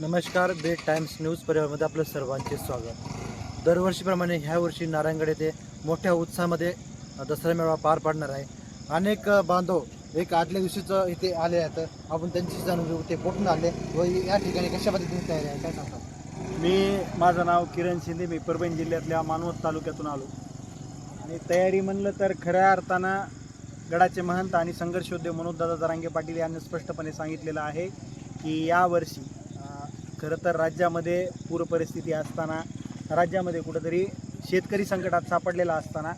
नमस्कार बेट times news परिवारमध्ये आपलं सर्वांचे स्वागत. दरवर्षीप्रमाणे ह्या वर्षी नारायणगड येथे मोठ्या उत्साहामध्ये दसरा मेळावा पार पाडणार आहे. अनेक बांधव एक आदल्या दिवशीच इथे आले आहेत. आपण त्यांची जाणून घेऊ ते कुठून आले. व या ठिकाणी कशा पद्धतीने तयारी आहे? काय सांगतात मी माझं नाव किरण शिंदे. मी परभणी जिल्ह्यातल्या मानवत तालुक्यातून आलो. आणि तयारी म्हणलं तर खऱ्या अर्थानं गडाचे महंत आणि संघर्षोद्योग मनोजदादा जरांगे पाटील यांनी स्पष्टपणे सांगितलेलं आहे की यावर्षी खरं तर राज्यामध्ये पूर परिस्थिती असताना राज्यामध्ये कुठंतरी शेतकरी संकटात सापडलेला असताना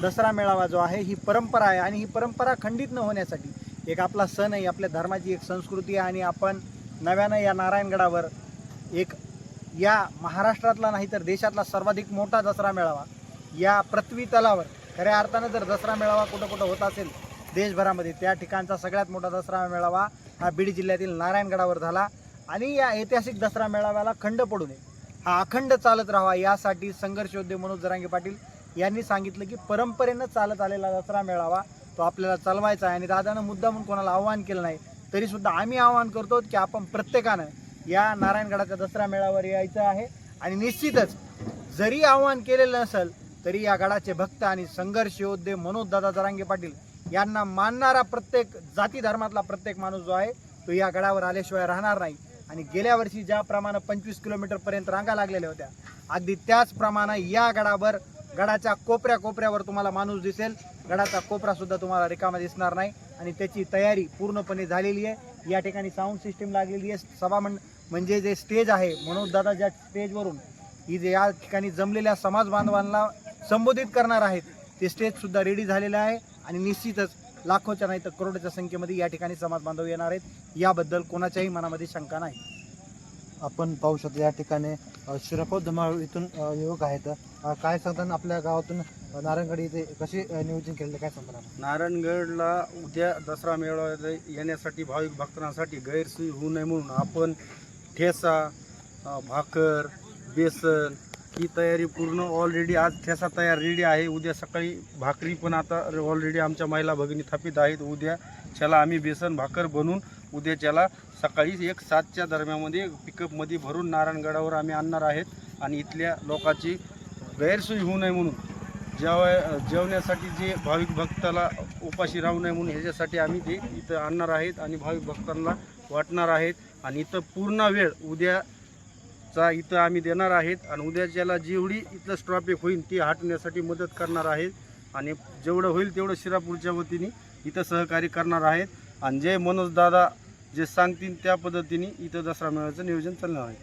दसरा मेळावा जो आहे ही परंपरा आहे आणि ही परंपरा खंडित न होण्यासाठी एक आपला सण आहे आपल्या धर्माची एक संस्कृती आहे आणि आपण नव्यानं या नारायणगडावर एक या महाराष्ट्रातला नाही तर देशातला सर्वाधिक मोठा दसरा मेळावा या पृथ्वी तलावर खऱ्या अर्थानं जर दसरा मेळावा कुठं कुठं होत असेल देशभरामध्ये त्या ठिकाणचा सगळ्यात मोठा दसरा मेळावा हा बीड जिल्ह्यातील नारायणगडावर झाला. आणि या ऐतिहासिक दसरा मेळाव्याला खंड पडू नये. हा अखंड चालत राहावा यासाठी संघर्ष योद्धे मनोज जरांगे पाटील यांनी सांगितलं की परंपरेनं चालत आलेला दसरा मेळावा तो आपल्याला चालवायचा आहे. आणि दादानं मुद्दा म्हणून कोणाला आव्हान केलं नाही तरीसुद्धा आम्ही आव्हान करतो की आपण प्रत्येकानं या नारायणगडाच्या दसरा मेळावर यायचं आहे. आणि निश्चितच जरी आव्हान केलेलं नसेल तरी या गडाचे भक्त आणि संघर्ष योद्धे मनोज दादा जरांगे पाटील यांना मानणारा प्रत्येक जाती धर्मातला प्रत्येक माणूस जो आहे तो या गडावर आल्याशिवाय राहणार नाही. आणि गेल्या वर्षी ज्याप्रमाणे पंचवीस किलोमीटरपर्यंत रांगा लागलेल्या होत्या अगदी त्याचप्रमाणे या गडावर गडाच्या कोपऱ्या कोपऱ्यावर तुम्हाला माणूस दिसेल. गडाचा कोपरासुद्धा तुम्हाला रिकामा दिसणार नाही. आणि त्याची तयारी पूर्णपणे झालेली आहे. या ठिकाणी साऊंड सिस्टीम लागलेली आहे. सभा म्हणजे जे स्टेज आहे मनोज दादा ज्या स्टेजवरून ही जे या ठिकाणी जमलेल्या समाज बांधवांना संबोधित करणार आहेत ते स्टेजसुद्धा रेडी झालेलं आहे. आणि निश्चितच लाखोच्या नाही तर करोडच्या संख्येमध्ये या ठिकाणी समाज बांधव येणार आहेत. याबद्दल कोणाच्याही मनामध्ये शंका नाही. आपण पाहू शकतो या ठिकाणी शिरपो धमाळ इथून युवक आहेत. काय सांगताना आपल्या गावातून नारायणगड इथे कसे नियोजन केलेलं काय सांगताना नारायणगडला उद्या दसरा मेळावा येण्यासाठी भाविक भक्तांसाठी गैरसोयी होऊ नये म्हणून आपण ठेसा भाकर बेसन ही तयारी पूर्ण ऑलरेडी आज ठेसा तयार रेडी आहे. उद्या सकाळी भाकरी पण आता ऑलरेडी आमच्या महिला भगिनी थापित आहेत. उद्या त्याला आम्ही बेसन भाकर बनवून उद्याच्याला सकाळी एक सातच्या दरम्यामध्ये पिकअपमध्ये भरून नारायणगडावर आम्ही आणणार आहेत. आणि इथल्या लोकांची गैरसोय होऊ नये म्हणून जेवाय जेवण्यासाठी जे भाविक भक्ताला उपाशी राहू नये म्हणून ह्याच्यासाठी आम्ही ते इथं आणणार आहेत. आणि भाविक भक्तांना वाटणार आहेत. आणि इथं पूर्ण वेळ उद्या चा इथं आम्ही देणार आहेत आणि उद्याच्याला जेवढी इथलं स्ट्रॉपिक होईल ती हटवण्यासाठी मदत करणार आहेत. आणि जेवढं होईल तेवढं शिरापूरच्या वतीने इथं सहकार्य करणार आहेत. आणि जे मनोजदादा जे सांगतील त्या पद्धतीने इथं दसरा मेळाचं नियोजन चालणार आहे.